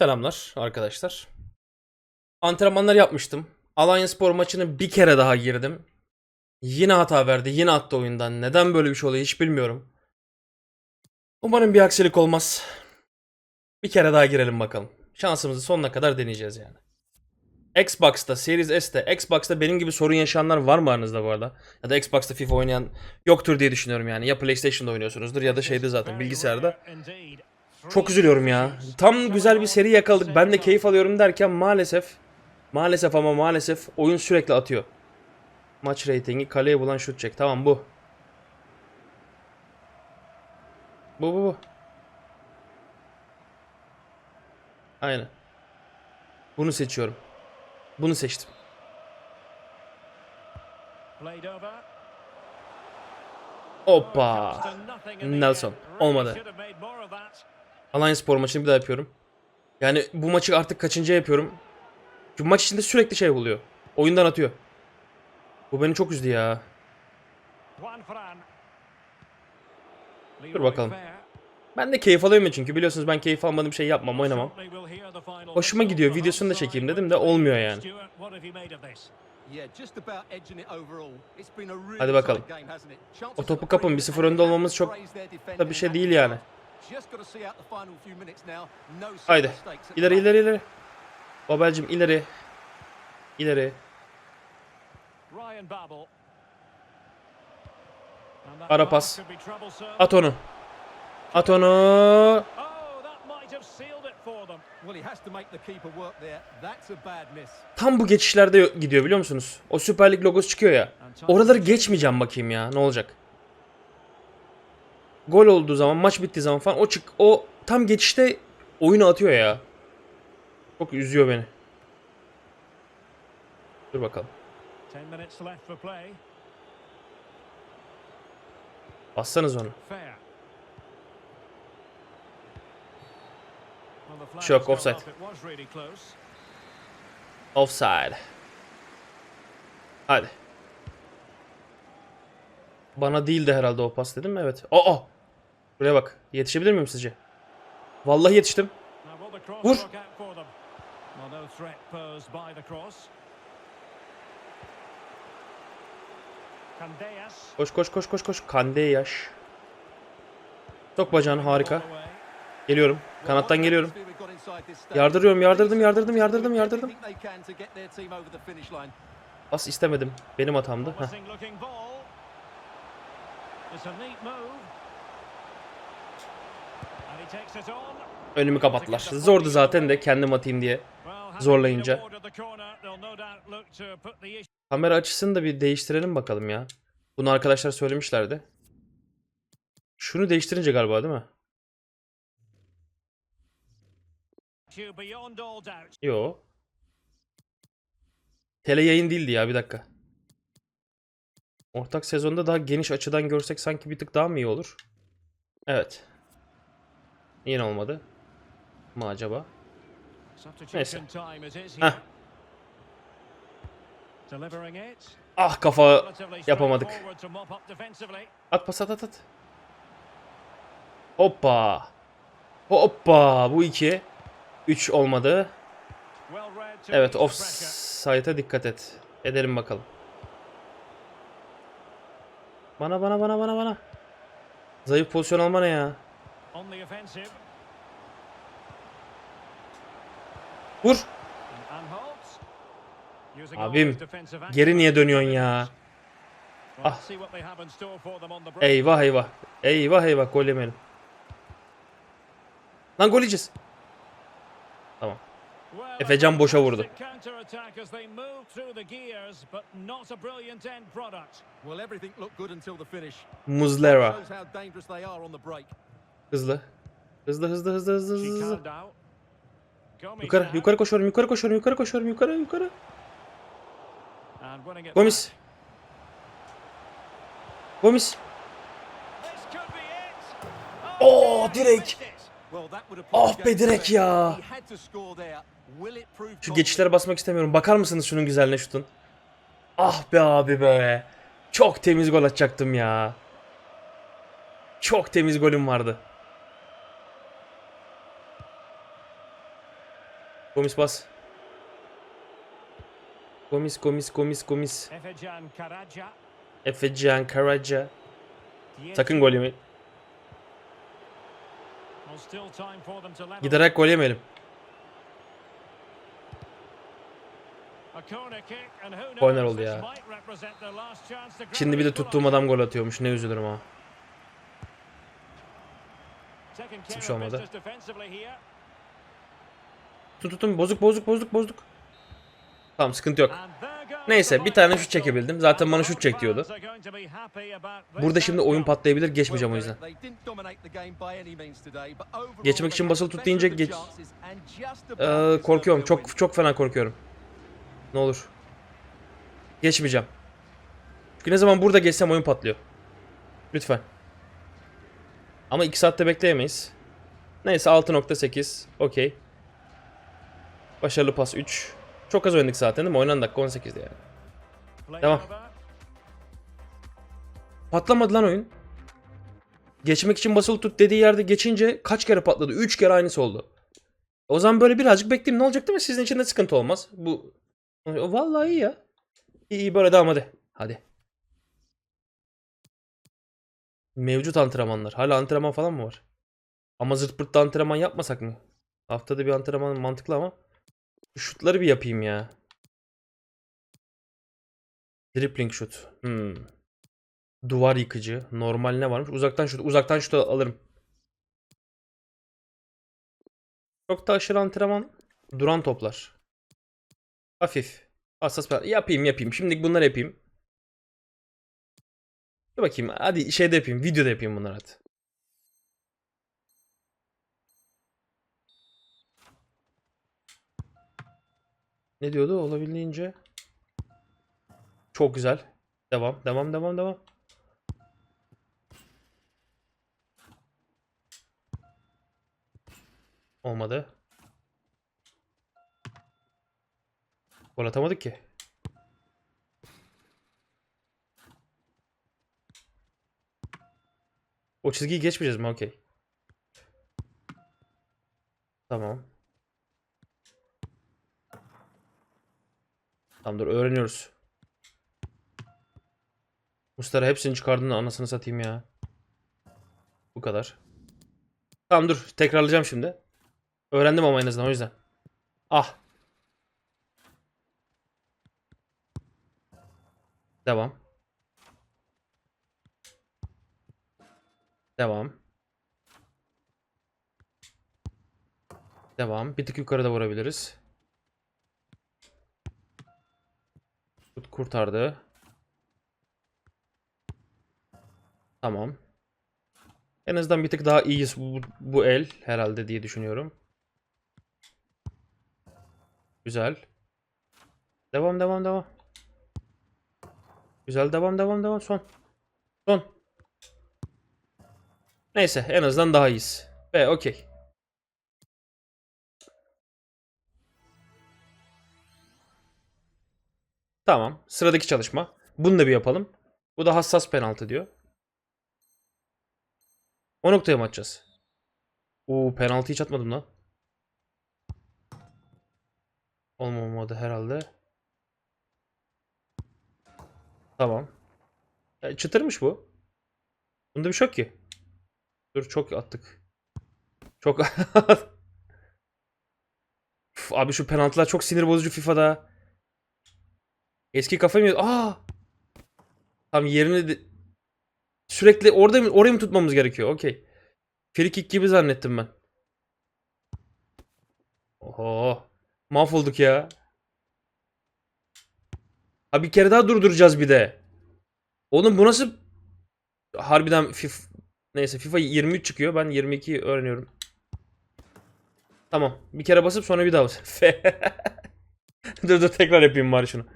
Selamlar arkadaşlar. Antrenmanlar yapmıştım. Alanya Spor maçını bir kere daha girdim. Yine hata verdi. Yine attı oyundan. Neden böyle bir şey oluyor hiç bilmiyorum. Umarım bir aksilik olmaz. Bir kere daha girelim bakalım. Şansımızı sonuna kadar deneyeceğiz yani. Xbox'ta, Series S'te, Xbox'ta benim gibi sorun yaşayanlar var mı aranızda bu arada? Ya da Xbox'ta FIFA oynayan yoktur diye düşünüyorum yani. Ya PlayStation'da oynuyorsunuzdur ya da şeyde zaten bilgisayarda. Çok üzülüyorum ya. Tam güzel bir seri yakaladık. Ben de keyif alıyorum derken maalesef maalesef ama maalesef oyun sürekli atıyor. Maç reytingi kaleye bulan şut çek. Tamam bu. Bu bu bu. Aynen. Bunu seçiyorum. Bunu seçtim. Hoppa. Nelson. Olmadı. Alliance Spor maçını bir daha yapıyorum. Yani bu maçı artık kaçıncı yapıyorum? Çünkü maç içinde sürekli şey oluyor. Oyundan atıyor. Bu beni çok üzdü ya. Dur bakalım. Ben de keyif alıyorum çünkü biliyorsunuz ben keyif almadığım şey yapmam, oynamam. Hoşuma gidiyor, videosunu da çekeyim dedim de olmuyor yani. Hadi bakalım. O topu kapın, 1-0 önde olmamız çok da bir şey değil yani. Haydi. İleri ileri ileri. Babelcim ileri. İleri. Ara pas. At onu. At onu. Tam bu geçişlerde gidiyor biliyor musunuz? O Süper Lig logosu çıkıyor ya. Oraları geçmeyeceğim bakayım ya. Ne olacak? Gol olduğu zaman, maç bittiği zaman falan o çık o tam geçişte oyunu atıyor ya. Çok üzüyor beni. Dur bakalım. Bassanız onu. Şok, offside. Offside. Hadi. Bana değildi herhalde o pas dedim mi? Evet. Aa! Buraya bak. Yetişebilir miyim sizce? Vallahi yetiştim. Vur. Koş koş koş koş koş. Kande yaş. Sok bacağını harika. Geliyorum. Kanattan geliyorum. Yardırıyorum, yardırdım, yardırdım, yardırdım, yardırdım. Pas istemedim. Benim hatamdı. Heh. Önümü kapattılar. Zordu zaten de kendim atayım diye. Zorlayınca. Kamera açısını da bir değiştirelim bakalım ya. Bunu arkadaşlar söylemişlerdi. Şunu değiştirince galiba değil mi? Yo. Tele yayın değildi ya bir dakika. Ortak sezonda daha geniş açıdan görsek sanki bir tık daha mı iyi olur? Evet. Yine olmadı. Mı acaba? Neyse. Heh. Ah kafa yapamadık. At pas at at at. Hoppa. Hoppa. Bu iki. Üç olmadı. Evet offside'a dikkat et. Edelim bakalım. Bana bana bana bana bana. Zayıf pozisyon alma ne ya? Vur. Abim, Geri niye dönüyorsun ya? Ah. Eyvah eyvah. Eyvah eyvah gol yemeyelim. Lan gol yiyeceğiz. Tamam. Efecan boşa vurdu. Muzlera. Hızlı. Hızlı hızlı hızlı hızlı hızlı. Yukarı yukarı koşuyorum yukarı koşuyorum yukarı koşuyorum yukarı yukarı. Gomis. Gomis. Oo direkt. Ah be direkt ya. Şu geçişlere basmak istemiyorum. Bakar mısınız şunun güzelliğine şutun? Ah be abi be. Çok temiz gol atacaktım ya. Çok temiz golüm vardı. Gomis bas. Gomis Gomis Gomis Gomis. Efecan Karaca. Sakın gol yemeyin. Giderek gol yemeyelim. Corner oldu ya. Şimdi bir de tuttuğum adam gol atıyormuş. Ne üzülürüm ha. Hiçbir şey olmadı. Tut tutun bozuk bozuk bozuk bozuk. Tamam sıkıntı yok. Neyse, bir tane şut çekebildim. Zaten bana şut çek diyordu. Burada şimdi oyun patlayabilir. Geçmeyeceğim o yüzden. Geçmek için basılı tut deyince geç. Ee, korkuyorum. Çok çok fena korkuyorum. Ne olur. Geçmeyeceğim. Çünkü ne zaman burada geçsem oyun patlıyor. Lütfen. Ama 2 saatte bekleyemeyiz. Neyse 6.8. Okey. Başarılı pas 3. Çok az oynadık zaten değil mi? Oynanan dakika 18'di yani. Devam. Patlamadı lan oyun. Geçmek için basılı tut dediği yerde geçince kaç kere patladı? 3 kere aynısı oldu. O zaman böyle birazcık bekleyeyim ne olacak değil mi? Sizin için de sıkıntı olmaz. Bu vallahi iyi ya. İyi iyi böyle devam hadi. Hadi. Mevcut antrenmanlar. Hala antrenman falan mı var? Ama zırt pırt antrenman yapmasak mı? Haftada bir antrenman mantıklı ama. Şu Şutları bir yapayım ya. Dribbling şut. Hmm. Duvar yıkıcı. Normal ne varmış? Uzaktan şut. Uzaktan şut alırım. Çok da aşırı antrenman. Duran toplar. Hafif. Hassas. pa- Yapayım yapayım. Şimdilik bunları yapayım. Dur bakayım. Hadi şeyde yapayım. Videoda yapayım bunları hadi. Ne diyordu? Olabildiğince. Çok güzel. Devam. Devam. Devam. Devam. Olmadı. Gol atamadık ki. O çizgiyi geçmeyeceğiz mi? Okey. Tamam. Tamam dur öğreniyoruz. Mustara hepsini çıkardığında anasını satayım ya. Bu kadar. Tamam dur tekrarlayacağım şimdi. Öğrendim ama en azından o yüzden. Ah. Devam. Devam. Devam. Bir tık yukarıda vurabiliriz. Kurtardı. Tamam. En azından bir tık daha iyiyiz bu, bu el herhalde diye düşünüyorum. Güzel. Devam devam devam. Güzel devam devam devam son. Son. Neyse en azından daha iyiyiz. Ve okey. Tamam. Sıradaki çalışma. Bunu da bir yapalım. Bu da hassas penaltı diyor. O noktaya mı atacağız? Oo penaltı hiç atmadım lan. Olmamadı herhalde. Tamam. E, çıtırmış bu. Bunda bir şey yok ki. Dur çok attık. Çok Üf, abi şu penaltılar çok sinir bozucu FIFA'da. Eski kafayı mı? Aa! Tam yerini de... sürekli orada mı orayı mı tutmamız gerekiyor? Okey. Free kick gibi zannettim ben. Oho. Mahvolduk ya. Ha bir kere daha durduracağız bir de. Oğlum bu nasıl harbiden FIFA neyse FIFA 23 çıkıyor. Ben 22 öğreniyorum. Tamam. Bir kere basıp sonra bir daha bas. F. dur dur tekrar yapayım bari şunu.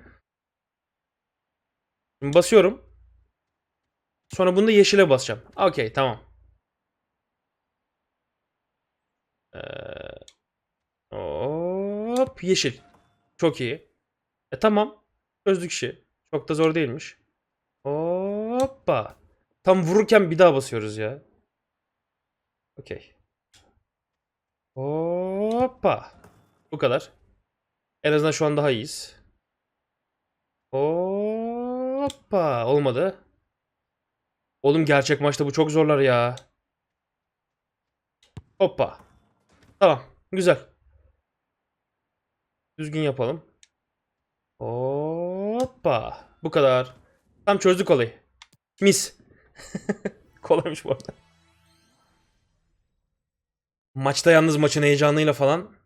Şimdi basıyorum. Sonra bunu da yeşile basacağım. Okey tamam. Ee, hop yeşil. Çok iyi. E tamam. Çözdük işi. Çok da zor değilmiş. Hoppa. Tam vururken bir daha basıyoruz ya. Okey. Hoppa. Bu kadar. En azından şu an daha iyiyiz. Hoppa. Olmadı. Oğlum gerçek maçta bu çok zorlar ya. Hoppa. Tamam. Güzel. Düzgün yapalım. Hoppa. Bu kadar. Tam çözdük olayı. Mis. Kolaymış bu arada. Maçta yalnız maçın heyecanıyla falan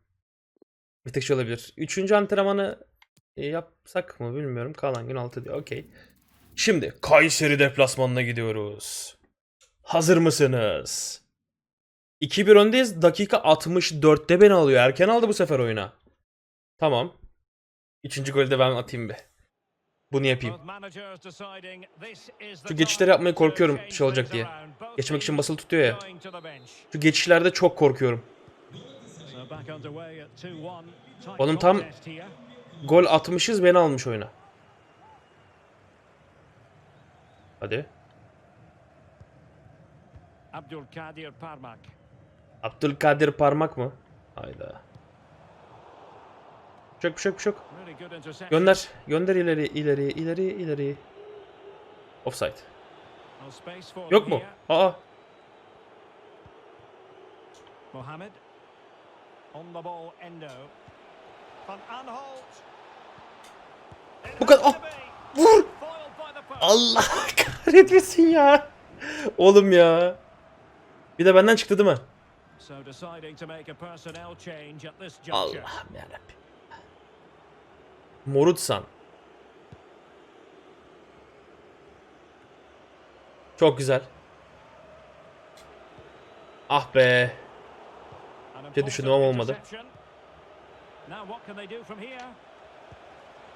bir tek şey olabilir. Üçüncü antrenmanı e, yapsak mı bilmiyorum. Kalan gün 6 diyor. Okey. Şimdi Kayseri deplasmanına gidiyoruz. Hazır mısınız? 2-1 öndeyiz. Dakika 64'te beni alıyor. Erken aldı bu sefer oyuna. Tamam. Üçüncü golü de ben atayım be. Bunu yapayım. Şu geçişleri yapmaya korkuyorum şey olacak diye. Geçmek için basılı tutuyor ya. Şu geçişlerde çok korkuyorum. Oğlum tam Gol atmışız beni almış oyuna. Hadi. Abdülkadir Parmak. Abdülkadir parmak mı? Hayda. Çok çok çok. Gönder. Gönder ileri ileri ileri ileri. Offside. Yok mu? Aa. Mohamed. On the ball Endo. Bu kadar. Ah, vur. Allah kahretmesin ya. Oğlum ya. Bir de benden çıktı değil mi? Allah'ım yarabbim. Morutsan. Çok güzel. Ah be. Bir düşündüm ama olmadı.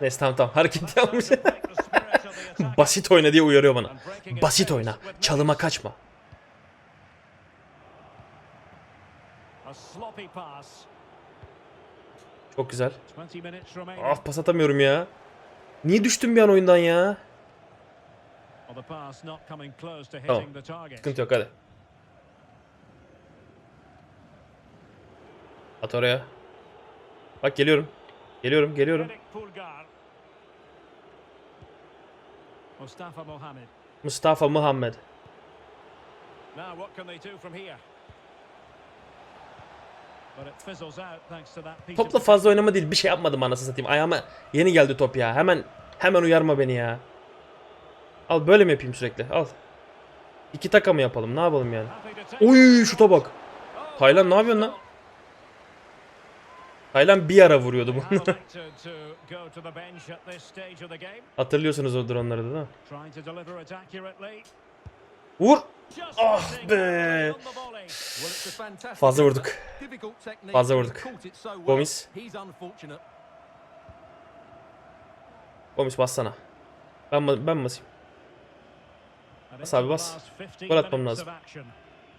Neyse tamam tamam hareket yapmış. Basit oyna diye uyarıyor bana. Basit oyna. Çalıma kaçma. Çok güzel. 20 minutes remaining. Ah pas atamıyorum ya. Niye düştüm bir an oyundan ya? Tamam. Sıkıntı yok hadi. At oraya. Bak geliyorum. Geliyorum geliyorum. Mustafa Mohamed. Mustafa Muhammed. Now what can they do from here? Topla fazla oynama değil. Bir şey yapmadım anasını satayım. Ayağıma yeni geldi top ya. Hemen hemen uyarma beni ya. Al böyle mi yapayım sürekli? Al. İki taka mı yapalım? Ne yapalım yani? Oy şuta bak. Taylan ne yapıyorsun lan? Taylan bir ara vuruyordu game, Hatırlıyorsunuz o dronları da değil mi? Vur. Ah be. Fazla vurduk. Fazla vurduk. Gomis. Gomis. Bassana. Ben, ben basayım. Bas abi, bas. last 15 Gol atmam lazım.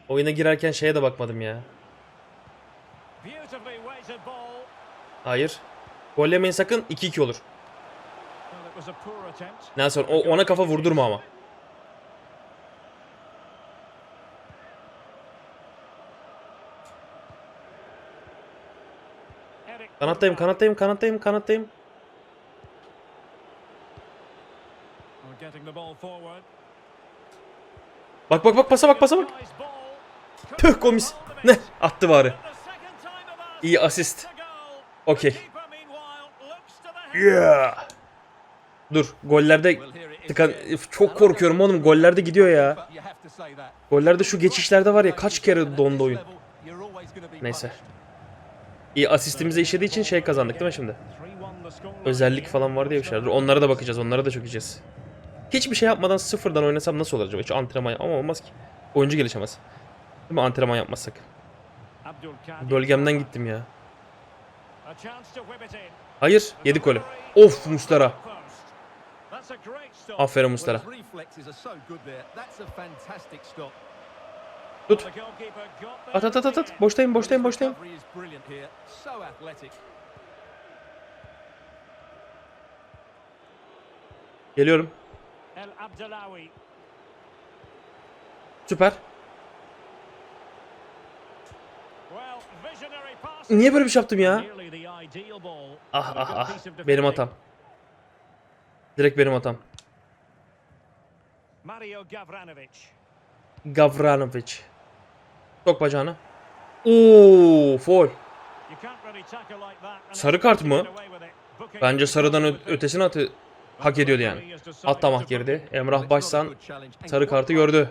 Oyuna girerken şeye de bakmadım ya. Hayır. Gol yemeyin sakın 2-2 olur. Nelson o, ona kafa vurdurma ama. Kanattayım kanattayım kanattayım kanattayım. Bak bak bak pasa bak pasa bak. Tüh Gomis. Ne? Attı bari. İyi asist. Okey. Yeah. Dur gollerde tıkan çok korkuyorum oğlum gollerde gidiyor ya. Gollerde şu geçişlerde var ya kaç kere dondu oyun. Neyse. İyi asistimize işlediği için şey kazandık değil mi şimdi? 3-1 the scoreline Özellik falan var diye bir şeyler. Onlara da bakacağız. Onlara da çok yiyeceğiz. Hiçbir şey yapmadan sıfırdan oynasam nasıl olur acaba? Hiç antrenman ama olmaz ki. Oyuncu gelişemez. Değil mi antrenman yapmazsak? Bölgemden gittim ya. Hayır. Yedik golü. Of Mustara. Aferin Mustara. Tut. At at at at at. Boştayım boştayım boştayım. Geliyorum. Süper. Niye böyle bir şey yaptım ya? Ah ah ah. of Benim hatam. Direkt benim hatam. Mario Gavranovic. Gavranovic. Sok bacağını. Oo, foul. Sarı kart mı? Bence sarıdan ötesini atı hak ediyordu yani. Atlamak girdi. Emrah Başsan sarı sarı kartı gördü.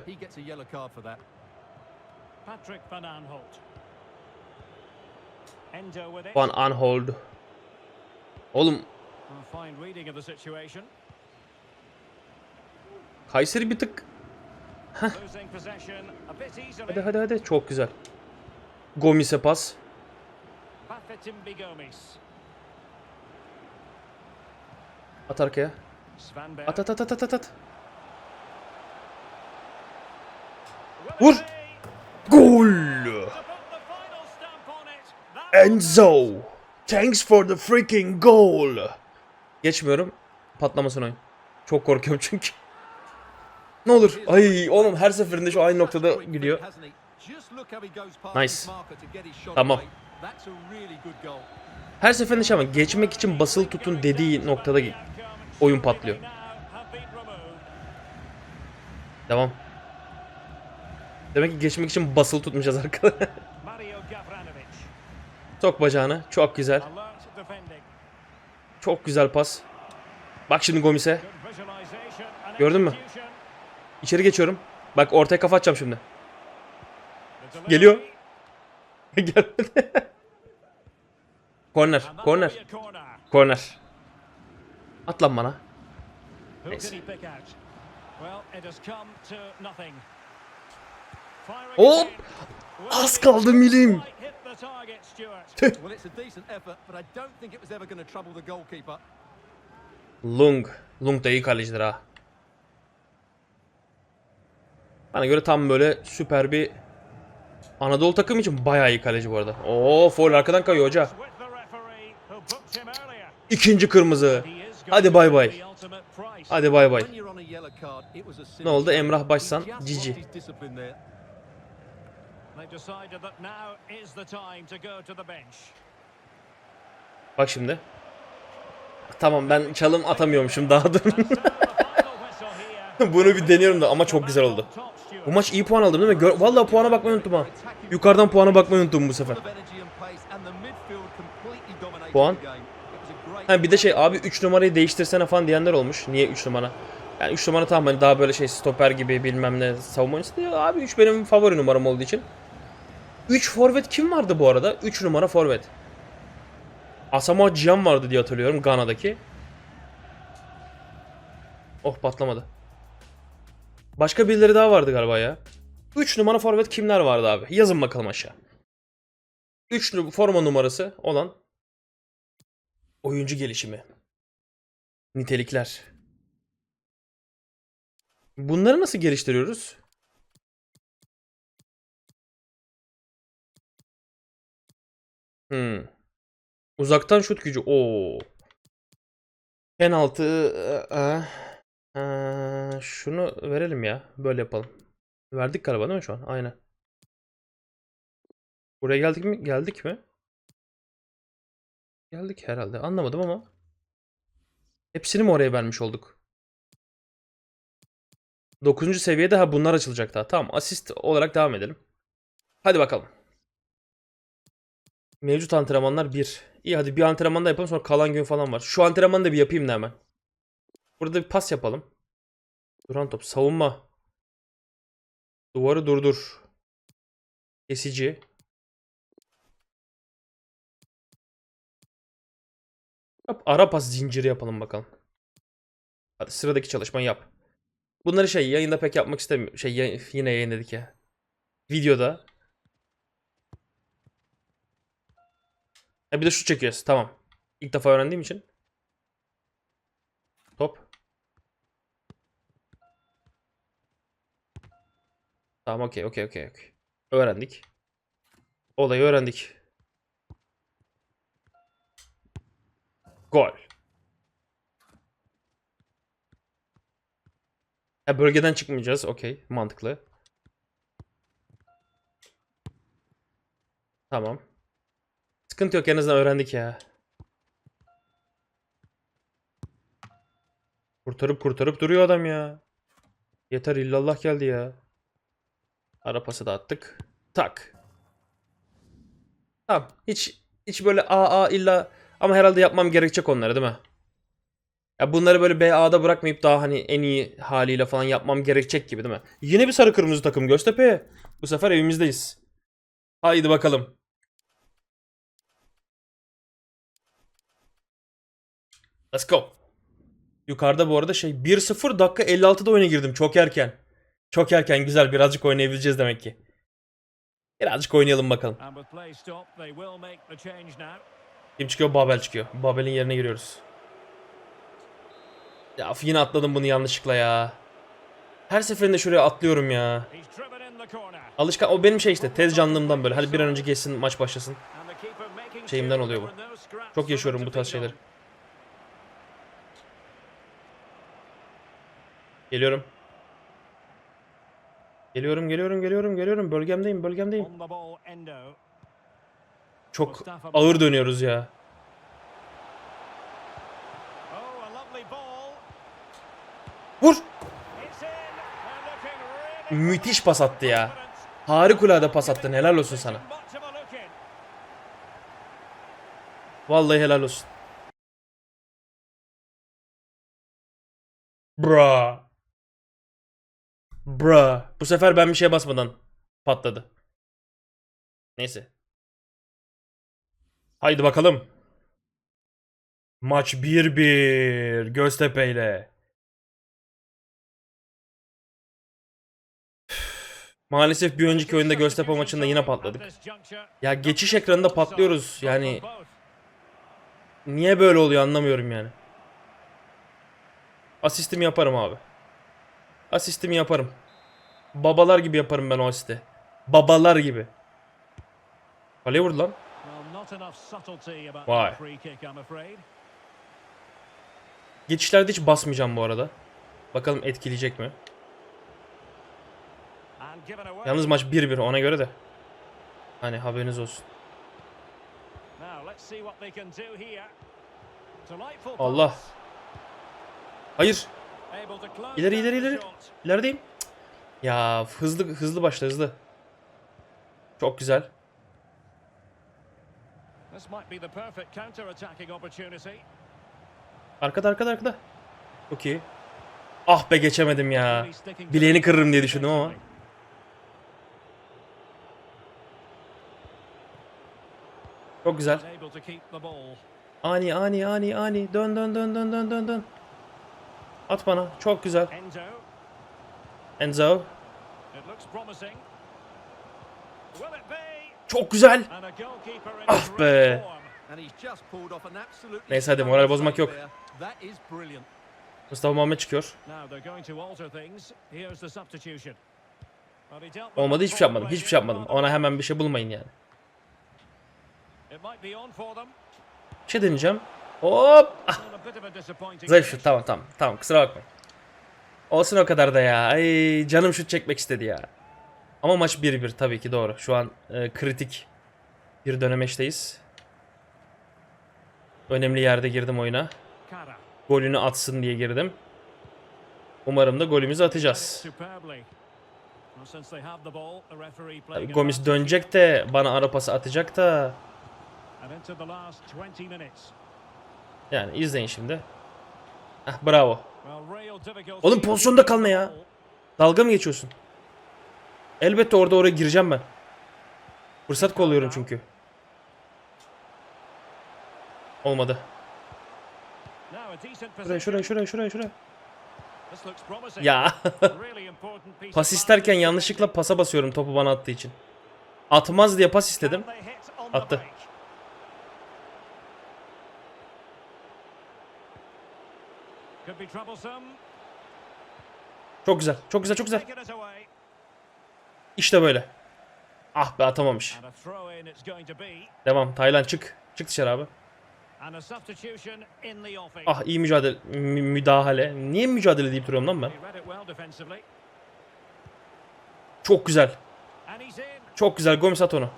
Patrick Van Aanholt. İt. Van Aanhold. Oğlum. Kayseri bir tık. Easily. Hadi hadi hadi. Çok güzel. Gomis'e pas. At arkaya. At at at at at at, Vur. Gol. To put the final stamp on it. That Enzo. Thanks for the freaking goal. Geçmiyorum. Patlamasın oyun. Çok korkuyorum çünkü. Ne olur. Ay oğlum her seferinde şu aynı noktada gidiyor. Nice. Tamam. Her seferinde şey ama geçmek için basılı tutun dediği noktada oyun patlıyor. Devam. Demek ki geçmek için basılı tutmayacağız arkada. Sok bacağını. Çok güzel. Çok güzel pas. Bak şimdi Gomis'e. Gördün mü? İçeri geçiyorum. Bak ortaya kafa atacağım şimdi. Geliyor. Gelmedi. A corner. Korner. At lan bana. Firing Hop! Az kaldı milim. Lung. Lung da iyi kalecidir ha. Bana göre tam böyle süper bir Anadolu takım için bayağı iyi kaleci bu arada. Oo foul arkadan kayıyor hoca. İkinci kırmızı. Hadi bay bay. Hadi bay bay. Ne oldu? Emrah Başsan, Cici. Lost his discipline there. They've decided that now is the time to go to the bench. Bak şimdi. Tamam ben çalım atamıyormuşum daha dur. Bunu bir deniyorum da ama çok güzel oldu. Bu maç iyi puan aldım değil mi? Gör Vallahi puana bakmayı unuttum ha. Yukarıdan puana bakmayı unuttum bu sefer. Puan. Ha bir de şey abi 3 numarayı değiştirsene falan diyenler olmuş. Niye 3 numara? Yani 3 numara tamam hani daha böyle şey stoper gibi bilmem ne savunma oyuncusu abi 3 benim favori numaram olduğu için. 3 forvet kim vardı bu arada? 3 numara forvet. Asamoah Gyan vardı diye hatırlıyorum Gana'daki. Oh patlamadı. Başka birileri daha vardı galiba ya. 3 numara forvet kimler vardı abi? Yazın bakalım aşağı. 3 forma numarası olan Oyuncu gelişimi. Nitelikler. Bunları nasıl geliştiriyoruz? Hmm. Uzaktan şut gücü. Oo. Penaltı. Ee, ee, şunu verelim ya. Böyle yapalım. Verdik galiba değil mi şu an? Aynen. Buraya geldik mi? Geldik mi? Geldik herhalde. Anlamadım ama. Hepsini mi oraya vermiş olduk? 9. seviyede ha bunlar açılacak daha. Tamam asist olarak devam edelim. Hadi bakalım. Mevcut antrenmanlar 1. İyi hadi bir antrenman da yapalım sonra kalan gün falan var. Şu antrenmanı da bir yapayım da hemen. Burada bir pas yapalım. Duran top. Savunma. Duvarı durdur. Kesici. Yap, ara pas zinciri yapalım bakalım. Hadi sıradaki çalışmayı yap. Bunları şey yayında pek yapmak istemiyorum. Şey yine yayınladık ya. Videoda. Ha bir de şu çekiyoruz. Tamam. İlk defa öğrendiğim için. Top. Tamam okey okey okey okey. Öğrendik. Olayı öğrendik. Gol. Ha, bölgeden çıkmayacağız. Okey. Mantıklı. Tamam. Sıkıntı yok en azından öğrendik ya. Kurtarıp kurtarıp duruyor adam ya. Yeter illallah geldi ya. Ara pası da attık. Tak. Tamam. Hiç hiç böyle AA illa ama herhalde yapmam gerekecek onları değil mi? Ya bunları böyle BA'da bırakmayıp daha hani en iyi haliyle falan yapmam gerekecek gibi değil mi? Yine bir sarı kırmızı takım Göztepe. Bu sefer evimizdeyiz. Haydi bakalım. Let's go. Yukarıda bu arada şey 1-0 dakika 56'da oyuna girdim çok erken. Çok erken güzel birazcık oynayabileceğiz demek ki. Birazcık oynayalım bakalım. Kim çıkıyor? Babel çıkıyor. Babel'in yerine giriyoruz. Ya yine atladım bunu yanlışlıkla ya. Her seferinde şuraya atlıyorum ya. Alışkan o benim şey işte tez canlılığımdan böyle. Hadi bir an önce geçsin maç başlasın. Şeyimden oluyor bu. Çok yaşıyorum bu tarz şeyleri. Geliyorum. Geliyorum, geliyorum, geliyorum, geliyorum. Bölgemdeyim, bölgemdeyim. Çok ağır dönüyoruz ya. Oh. Vur! Müthiş pas attı ya. Harikulade pas attın. Helal olsun sana. Vallahi helal olsun. Bra. Bra. Bu sefer ben bir şeye basmadan patladı. Neyse. Haydi bakalım. Maç 1-1 Göztepe ile. Maalesef bir önceki oyunda Göztepe maçında yine patladık. Ya geçiş ekranında patlıyoruz. Yani Niye böyle oluyor anlamıyorum yani. Asistimi yaparım abi. Asistimi yaparım. Babalar gibi yaparım ben o asisti. Babalar gibi. Kaleye vurdu lan. Afraid. Geçişlerde hiç basmayacağım bu arada. Bakalım etkileyecek mi? Yalnız maç 1-1 ona göre de. Hani haberiniz olsun. Allah. Hayır. İleri, ileri, ileri. İlerideyim. Ya hızlı hızlı başla hızlı. Çok güzel. Arkada arkada arkada. Çok iyi. Ah be geçemedim ya. Bileğini kırırım diye düşündüm ama. Çok güzel. Ani ani ani ani. Dön dön dön dön dön dön dön. At bana. Çok güzel. Enzo. Çok güzel. Ah be. Neyse hadi, moral bozmak yok. Mustafa Muhammed çıkıyor. Olmadı hiçbir şey yapmadım. Hiçbir şey yapmadım. Ona hemen bir şey bulmayın yani. Bir şey deneyeceğim. Hop. Ah, zayıf şut. Tamam tamam. Tamam kusura bakmayın. Olsun o kadar da ya. Ay canım şut çekmek istedi ya. Ama maç 1-1 tabii ki doğru. Şu an e, kritik bir dönemeçteyiz. Önemli yerde girdim oyuna. Golünü atsın diye girdim. Umarım da golümüzü atacağız. Tabii Gomis dönecek de bana ara pası atacak da. Yani izleyin şimdi. Heh, bravo. Oğlum pozisyonda kalma ya. Dalga mı geçiyorsun? Elbette orada oraya gireceğim ben. Fırsat kolluyorum çünkü. Olmadı. Şuraya şuraya şuraya şuraya şuraya. Ya pas isterken yanlışlıkla pasa basıyorum topu bana attığı için. Atmaz diye pas istedim. Attı. Çok güzel. Çok güzel çok güzel. İşte böyle. Ah be atamamış. Devam. Taylan çık. Çık dışarı abi. Ah iyi mücadele. mü- müdahale. Niye mücadele deyip duruyorum lan ben? Çok güzel. Çok güzel. Gomis at onu.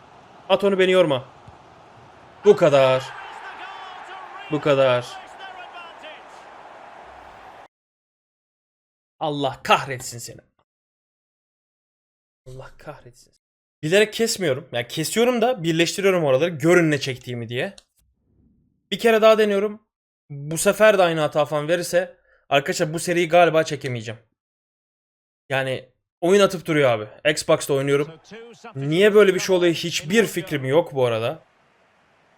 At onu beni yorma. Bu kadar. Bu kadar. Allah kahretsin seni. Allah kahretsin. Bilerek kesmiyorum. Yani kesiyorum da birleştiriyorum oraları. Görün ne çektiğimi diye. Bir kere daha deniyorum. Bu sefer de aynı hata falan verirse arkadaşlar bu seriyi galiba çekemeyeceğim. Yani oyun atıp duruyor abi. Xbox'ta oynuyorum. Niye böyle bir şey oluyor hiçbir fikrim yok bu arada.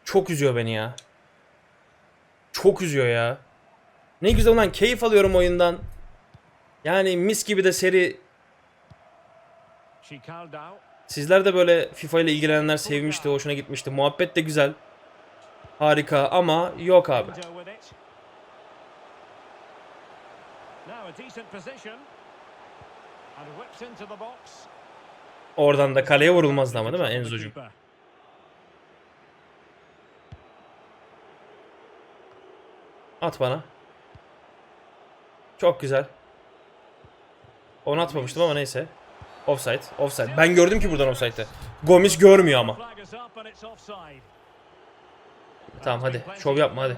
Çok üzüyor beni ya. Çok üzüyor ya. Ne güzel lan keyif alıyorum oyundan. Yani mis gibi de seri. Sizler de böyle FIFA ile ilgilenenler sevmişti, hoşuna gitmişti. Muhabbet de güzel. Harika ama yok abi. Oradan da kaleye vurulmazdı ama değil mi Enzo'cum? At bana. Çok güzel. Onu atmamıştım ama neyse. Offside. Offside. Ben gördüm ki buradan offside'ı. Gomis görmüyor ama. Tamam hadi. Şov yapma hadi.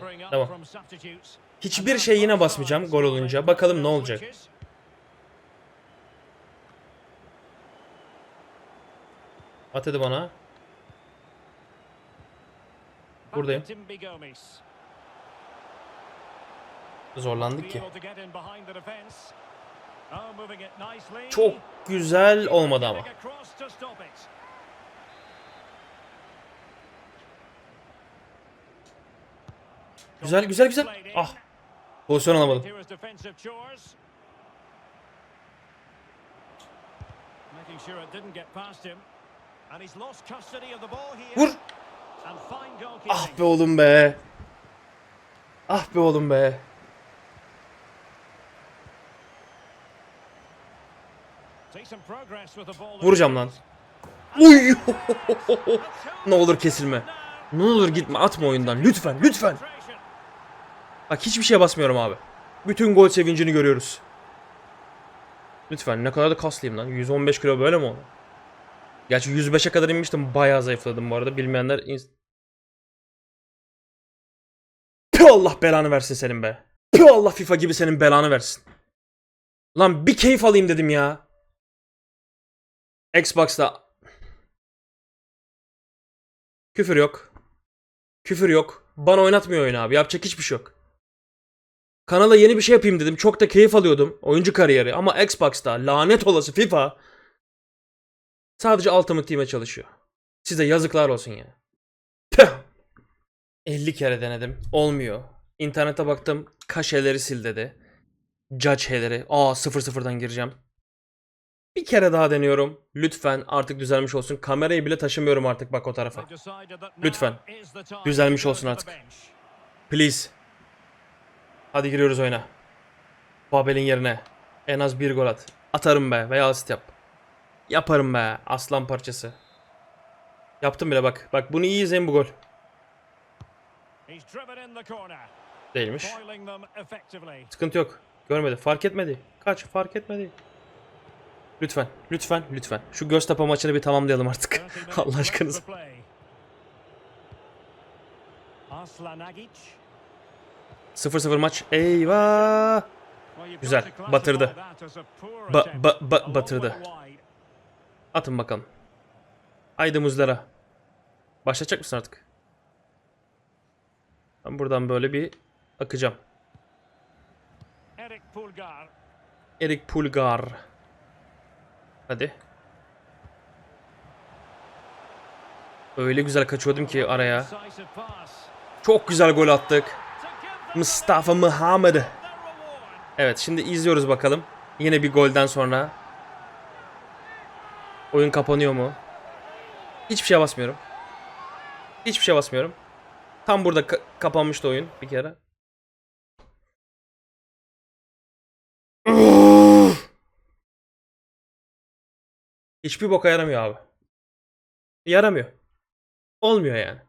substitutes. Hiçbir şey yine basmayacağım gol olunca. Bakalım ne olacak. At hadi bana. Buradayım. Zorlandık ki. Çok güzel olmadı ama. Güzel güzel güzel. Ah. Pozisyon alamadım. Vur. Ah be oğlum be. Ah be oğlum be. Decent progress with the ball. Vuracağım lan. Uy. ne olur kesilme. Ne olur gitme atma oyundan. Lütfen lütfen. Bak hiçbir şeye basmıyorum abi. Bütün gol sevincini görüyoruz. Lütfen ne kadar da kaslıyım lan. 115 kilo böyle mi oldu? Gerçi 105'e kadar inmiştim. Bayağı zayıfladım bu arada. Bilmeyenler... Püh Allah belanı versin senin be. Püh Allah FIFA gibi senin belanı versin. Lan bir keyif alayım dedim ya. Xbox'ta küfür yok. Küfür yok. Bana oynatmıyor oyunu abi. Yapacak hiçbir şey yok. Kanala yeni bir şey yapayım dedim. Çok da keyif alıyordum. Oyuncu kariyeri. Ama Xbox'ta lanet olası FIFA sadece Ultimate Team'e çalışıyor. Size yazıklar olsun ya. Püh! 50 kere denedim. Olmuyor. İnternete baktım. Kaşeleri sil dedi. Judge'leri. Aa 0-0'dan gireceğim. Bir kere daha deniyorum. Lütfen artık düzelmiş olsun. Kamerayı bile taşımıyorum artık bak o tarafa. Lütfen. Düzelmiş olsun artık. Please. Hadi giriyoruz oyuna. Babel'in yerine. En az bir gol at. Atarım be veya asist yap. Yaparım be aslan parçası. Yaptım bile bak. Bak bunu iyi izleyin bu gol. Değilmiş. Sıkıntı yok. Görmedi. Fark etmedi. Kaç fark etmedi. Lütfen. Lütfen. Lütfen. Şu Göztepe maçını bir tamamlayalım artık. Allah aşkınıza. Aslanagic. 0-0 maç. Eyvah. Güzel, batırdı. Ba- ba- ba- batırdı. Atın bakalım. Haydi muzlara. Başlayacak mısın artık? Ben buradan böyle bir akacağım. Eric Pulgar. Erik Pulgar. Hadi. Öyle güzel kaçıyordum ki araya. Çok güzel gol attık. Mustafa Muhammed. Evet şimdi izliyoruz bakalım. Yine bir golden sonra. Oyun kapanıyor mu? Hiçbir şeye basmıyorum. Hiçbir şeye basmıyorum. Tam burada ka- kapanmıştı oyun bir kere. Hiçbir boka yaramıyor abi. Yaramıyor. Olmuyor yani.